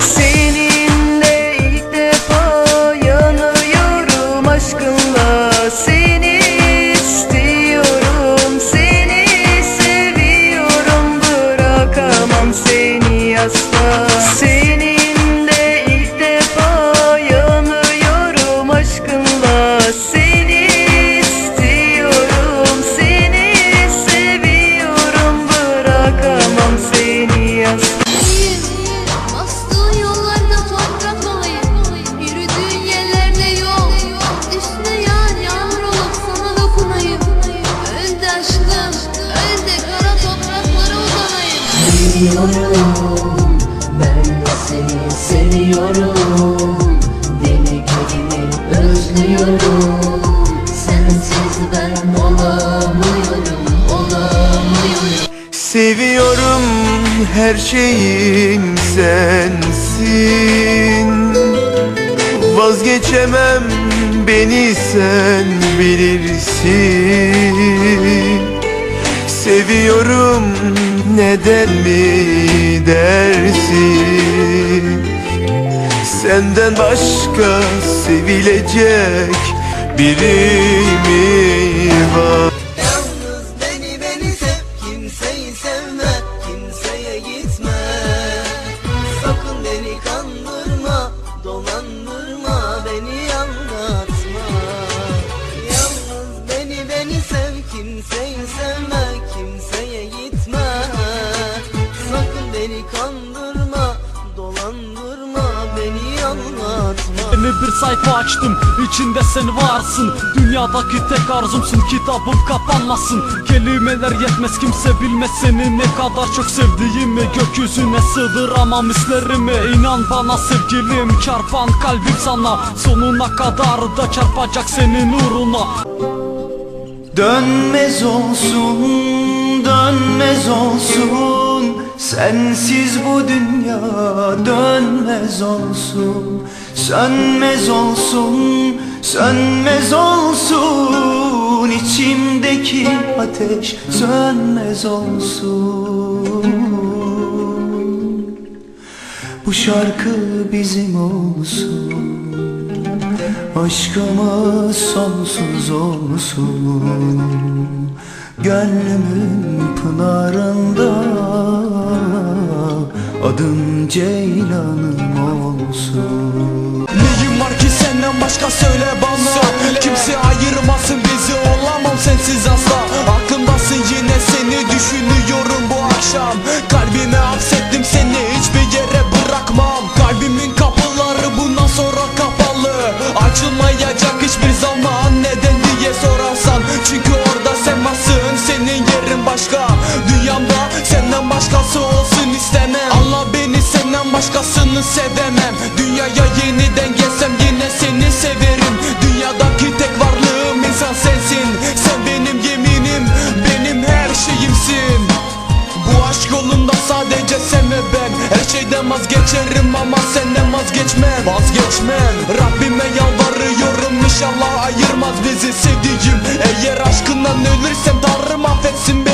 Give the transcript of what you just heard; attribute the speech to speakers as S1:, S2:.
S1: Sí. Seviyorum.
S2: Ben de seni seviyorum. Deli gibi özlüyorum. Sensiz ben olamıyorum olamıyorum.
S1: Seviyorum her şeyim sensin. Vazgeçemem beni sen bilirsin. Seviyorum neden mi dersin? Senden başka sevilecek biri mi var?
S3: Yalnız beni beni sev Kimseyi sevme Kimseye gitme. Sakın beni kandırma Dolandırma Beni anlatma Yalnız beni beni sev Kimseyi sevme Sakın beni kandırma Dolandırma Beni anlatma.
S4: Yeni bir sayfa açtım içinde sen varsın. Dünyadaki tek arzumsun kitabım kapanmasın. Kelimeler yetmez kimse bilmez seni. Ne kadar çok sevdiğimi Gökyüzüne sığdıramam hislerimi İnan bana sevgilim çarpan kalbim sana. Sonuna kadar da çarpacak senin uğruna.
S1: Dönmez olsun, dönmez olsun Sensiz bu dünya dönmez olsun Sönmez olsun, sönmez olsun. İçimdeki ateş sönmez olsun. Bu şarkı bizim olsun Aşkımız sonsuz olsun. Gönlümün pınarında Adım Ceylan'ım olsun.
S4: Neyim var ki senden başka söyle bana? Kimse ayırmasın bizi olamam sensiz asla. Aklımdasın yine seni düşünüyorum bu akşam. Kalbime hapsettim seni hiçbir yere bırakmam. Kalbimin kapıları bundan sonra kapalı. Açılmayacak hiçbir zaman neden diye sorarsan. Çünkü orada sen varsın senin yerin başka. Dünyamda senden başkası olsun istemem başkasını sevemem. Dünyaya yeniden gelsem yine seni severim. Dünyadaki tek varlığım insan sensin. Sen benim yeminim benim her şeyimsin. Bu aşk yolunda sadece sen ve ben. Her şeyden vazgeçerim ama senden vazgeçmem. Vazgeçmem. Rabbime yalvarıyorum inşallah ayırmaz bizi sevdiğim. Eğer aşkından ölürsem Tanrım affetsin beni